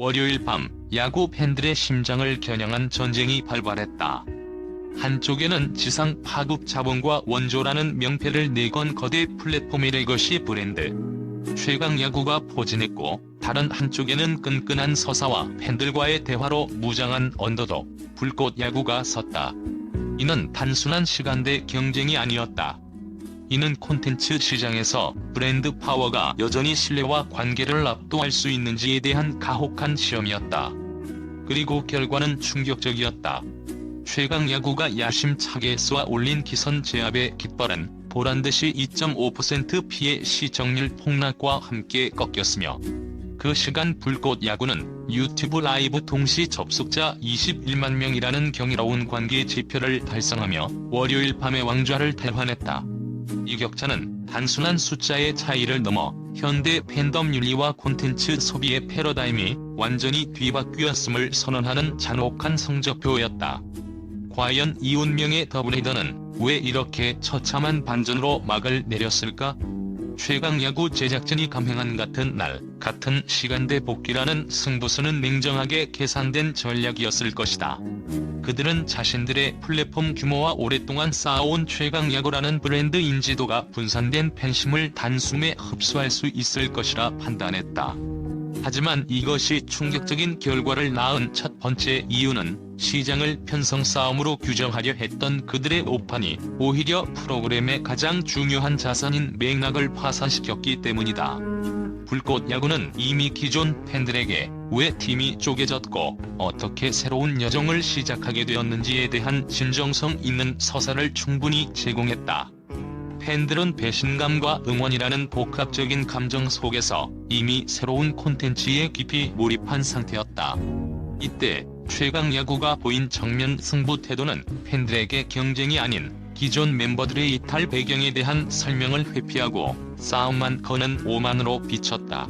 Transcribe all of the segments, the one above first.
월요일 밤 야구 팬들의 심장을 겨냥한 전쟁이 발발했다. 한쪽에는 지상 파급 자본과 원조라는 명패를 내건 거대 플랫폼이래 것이 브랜드. 최강 야구가 포진했고 다른 한쪽에는 끈끈한 서사와 팬들과의 대화로 무장한 언더독, 불꽃 야구가 섰다. 이는 단순한 시간대 경쟁이 아니었다. 이는 콘텐츠 시장에서 브랜드 파워가 여전히 신뢰와 관계를 압도할 수 있는지에 대한 가혹한 시험이었다. 그리고 결과는 충격적이었다. 최강 야구가 야심차게 쏘아 올린 기선 제압의 깃발은 보란듯이 2.5% 피해 시청률 폭락과 함께 꺾였으며 그 시간 불꽃 야구는 유튜브 라이브 동시 접속자 21만 명이라는 경이로운 관계 지표를 달성하며 월요일 밤의 왕좌를 대환했다. 이 격차는 단순한 숫자의 차이를 넘어 현대 팬덤 윤리와 콘텐츠 소비의 패러다임이 완전히 뒤바뀌었음을 선언하는 잔혹한 성적표였다. 과연 이 운명의 더블헤더는 왜 이렇게 처참한 반전으로 막을 내렸을까? 최강 야구 제작진이 감행한 같은 날, 같은 시간대 복귀라는 승부수는 냉정하게 계산된 전략이었을 것이다. 그들은 자신들의 플랫폼 규모와 오랫동안 쌓아온 최강 야구라는 브랜드 인지도가 분산된 팬심을 단숨에 흡수할 수 있을 것이라 판단했다. 하지만 이것이 충격적인 결과를 낳은 첫 번째 이유는 시장을 편성 싸움으로 규정하려 했던 그들의 오판이 오히려 프로그램의 가장 중요한 자산인 맥락을 파산시켰기 때문이다. 불꽃 야구는 이미 기존 팬들에게 왜 팀이 쪼개졌고 어떻게 새로운 여정을 시작하게 되었는지에 대한 진정성 있는 서사를 충분히 제공했다. 팬들은 배신감과 응원이라는 복합적인 감정 속에서 이미 새로운 콘텐츠에 깊이 몰입한 상태였다. 이때 최강 야구가 보인 정면 승부 태도는 팬들에게 경쟁이 아닌 기존 멤버들의 이탈 배경에 대한 설명을 회피하고 싸움만 거는 오만으로 비쳤다.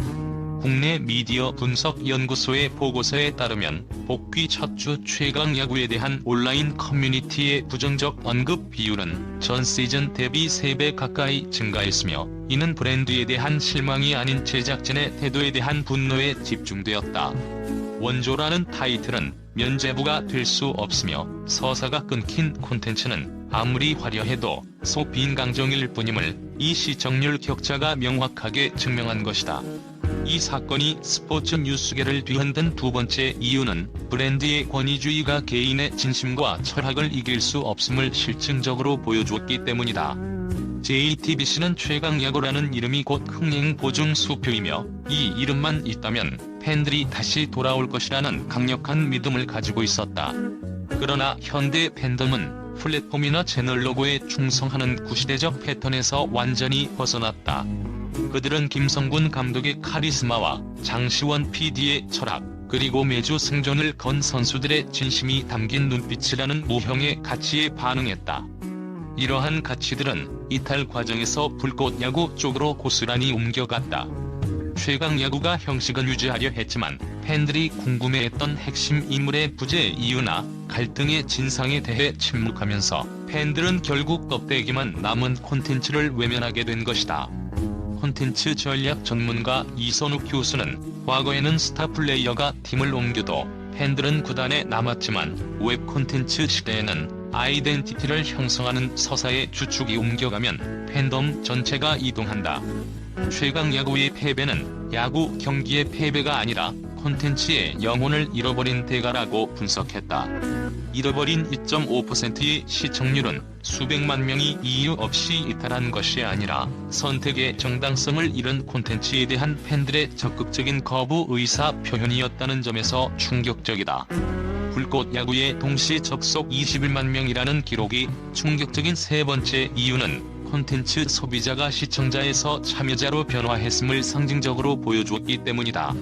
국내 미디어 분석 연구소의 보고서에 따르면 복귀 첫 주 최강 야구에 대한 온라인 커뮤니티의 부정적 언급 비율은 전 시즌 대비 3배 가까이 증가했으며 이는 브랜드에 대한 실망이 아닌 제작진의 태도에 대한 분노에 집중되었다. 원조라는 타이틀은 면제부가 될 수 없으며 서사가 끊긴 콘텐츠는 아무리 화려해도 속 빈강정일 뿐임을 이 시청률 격차가 명확하게 증명한 것이다. 이 사건이 스포츠 뉴스계를 뒤흔든 두 번째 이유는 브랜드의 권위주의가 개인의 진심과 철학을 이길 수 없음을 실증적으로 보여주었기 때문이다. JTBC는 최강 야구라는 이름이 곧 흥행 보증 수표이며 이 이름만 있다면 팬들이 다시 돌아올 것이라는 강력한 믿음을 가지고 있었다. 그러나 현대 팬덤은 플랫폼이나 채널 로고에 충성하는 구시대적 패턴에서 완전히 벗어났다. 그들은 김성군 감독의 카리스마와 장시원 PD의 철학, 그리고 매주 생존을 건 선수들의 진심이 담긴 눈빛이라는 무형의 가치에 반응했다. 이러한 가치들은 이탈 과정에서 불꽃 야구 쪽으로 고스란히 옮겨갔다. 최강 야구가 형식을 유지하려 했지만 팬들이 궁금해했던 핵심 인물의 부재 이유나 갈등의 진상에 대해 침묵하면서 팬들은 결국 껍데기만 남은 콘텐츠를 외면하게 된 것이다. 콘텐츠 전략 전문가 이선욱 교수는 과거에는 스타 플레이어가 팀을 옮겨도 팬들은 구단에 남았지만 웹 콘텐츠 시대에는 아이덴티티를 형성하는 서사의 주축이 옮겨가면 팬덤 전체가 이동한다. 최강 야구의 패배는 야구 경기의 패배가 아니라 콘텐츠의 영혼을 잃어버린 대가라고 분석했다. 잃어버린 2.5%의 시청률은 수백만 명이 이유 없이 이탈한 것이 아니라 선택의 정당성을 잃은 콘텐츠에 대한 팬들의 적극적인 거부 의사 표현이었다는 점에서 충격적이다. 불꽃 야구의 동시 접속 21만 명이라는 기록이 충격적인 세 번째 이유는 콘텐츠 소비자가 시청자에서 참여자로 변화했음을 상징적으로 보여주었기 때문이다.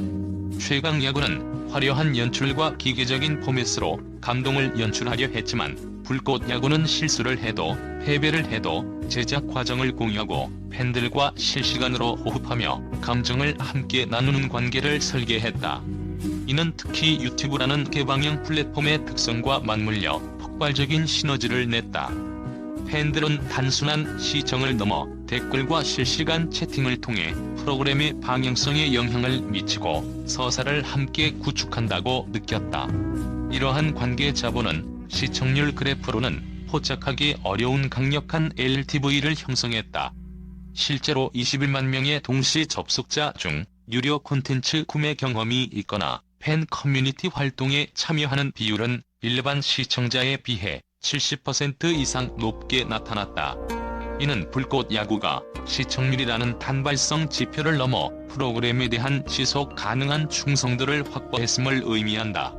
최강 야구는 화려한 연출과 기계적인 포맷으로 감동을 연출하려 했지만 불꽃 야구는 실수를 해도 패배를 해도 제작 과정을 공유하고 팬들과 실시간으로 호흡하며 감정을 함께 나누는 관계를 설계했다. 이는 특히 유튜브라는 개방형 플랫폼의 특성과 맞물려 폭발적인 시너지를 냈다. 팬들은 단순한 시청을 넘어 댓글과 실시간 채팅을 통해 프로그램의 방향성에 영향을 미치고 서사를 함께 구축한다고 느꼈다. 이러한 관계 자본은 시청률 그래프로는 포착하기 어려운 강력한 LTV를 형성했다. 실제로 21만 명의 동시 접속자 중 유료 콘텐츠 구매 경험이 있거나 팬 커뮤니티 활동에 참여하는 비율은 일반 시청자에 비해 70% 이상 높게 나타났다. 이는 불꽃 야구가 시청률이라는 단발성 지표를 넘어 프로그램에 대한 지속 가능한 충성도를 확보했음을 의미한다.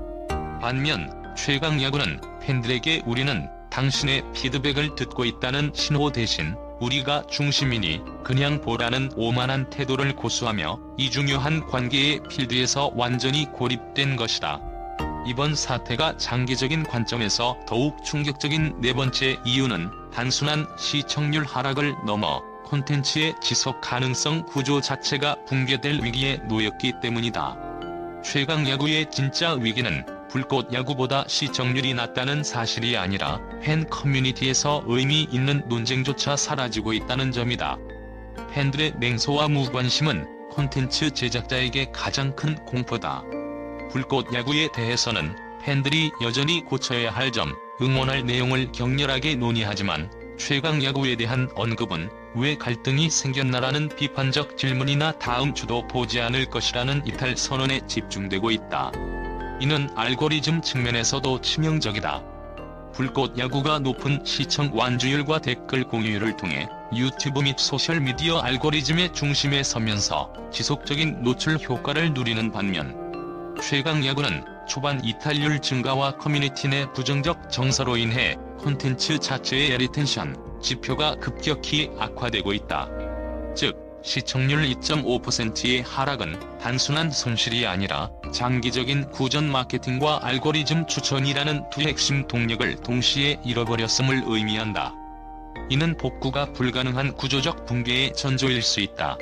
반면 최강 야구는 팬들에게 우리는 당신의 피드백을 듣고 있다는 신호 대신 우리가 중심이니 그냥 보라는 오만한 태도를 고수하며 이 중요한 관계의 필드에서 완전히 고립된 것이다. 이번 사태가 장기적인 관점에서 더욱 충격적인 네 번째 이유는 단순한 시청률 하락을 넘어 콘텐츠의 지속 가능성 구조 자체가 붕괴될 위기에 놓였기 때문이다. 최강 야구의 진짜 위기는 불꽃 야구보다 시청률이 낮다는 사실이 아니라 팬 커뮤니티에서 의미 있는 논쟁조차 사라지고 있다는 점이다. 팬들의 맹소와 무관심은 콘텐츠 제작자에게 가장 큰 공포다. 불꽃 야구에 대해서는 팬들이 여전히 고쳐야 할 점, 응원할 내용을 격렬하게 논의하지만 최강 야구에 대한 언급은 왜 갈등이 생겼나라는 비판적 질문이나 다음 주도 보지 않을 것이라는 이탈 선언에 집중되고 있다. 이는 알고리즘 측면에서도 치명적이다. 불꽃 야구가 높은 시청 완주율과 댓글 공유율을 통해 유튜브 및 소셜미디어 알고리즘의 중심에 서면서 지속적인 노출 효과를 누리는 반면 최강 야구는 초반 이탈률 증가와 커뮤니티 내 부정적 정서로 인해 콘텐츠 자체의 리텐션 지표가 급격히 악화되고 있다. 즉, 시청률 2.5%의 하락은 단순한 손실이 아니라 장기적인 구전 마케팅과 알고리즘 추천이라는 두 핵심 동력을 동시에 잃어버렸음을 의미한다. 이는 복구가 불가능한 구조적 붕괴의 전조일 수 있다.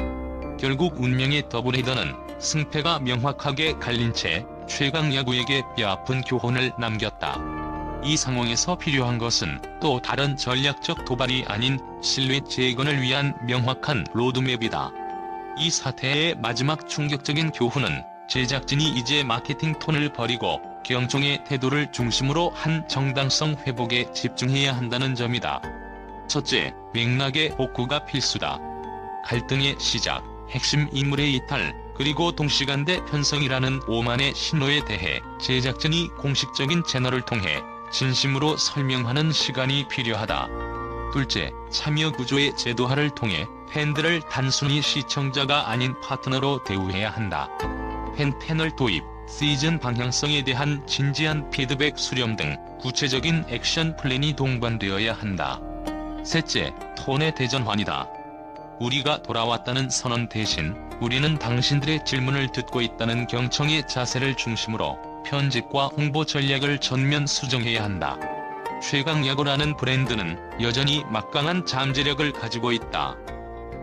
결국 운명의 더블헤더는 승패가 명확하게 갈린 채 최강 야구에게 뼈아픈 교훈을 남겼다. 이 상황에서 필요한 것은 또 다른 전략적 도발이 아닌 신뢰 재건을 위한 명확한 로드맵이다. 이 사태의 마지막 충격적인 교훈은 제작진이 이제 마케팅 톤을 버리고 경종의 태도를 중심으로 한 정당성 회복에 집중해야 한다는 점이다. 첫째, 맥락의 복구가 필수다. 갈등의 시작, 핵심 인물의 이탈, 그리고 동시간대 편성이라는 오만의 신호에 대해 제작진이 공식적인 채널을 통해 진심으로 설명하는 시간이 필요하다. 둘째, 참여 구조의 제도화를 통해 팬들을 단순히 시청자가 아닌 파트너로 대우해야 한다. 팬 패널 도입, 시즌 방향성에 대한 진지한 피드백 수렴 등 구체적인 액션 플랜이 동반되어야 한다. 셋째, 톤의 대전환이다. 우리가 돌아왔다는 선언 대신 우리는 당신들의 질문을 듣고 있다는 경청의 자세를 중심으로 편집과 홍보 전략을 전면 수정해야 한다. 최강 야구라는 브랜드는 여전히 막강한 잠재력을 가지고 있다.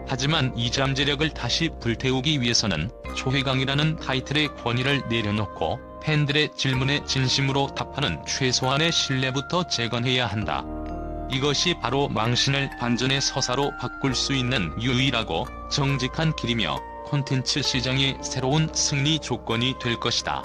하지만 이 잠재력을 다시 불태우기 위해서는 초회강이라는 타이틀의 권위를 내려놓고 팬들의 질문에 진심으로 답하는 최소한의 신뢰부터 재건해야 한다. 이것이 바로 망신을 반전의 서사로 바꿀 수 있는 유일하고 정직한 길이며 콘텐츠 시장의 새로운 승리 조건이 될 것이다.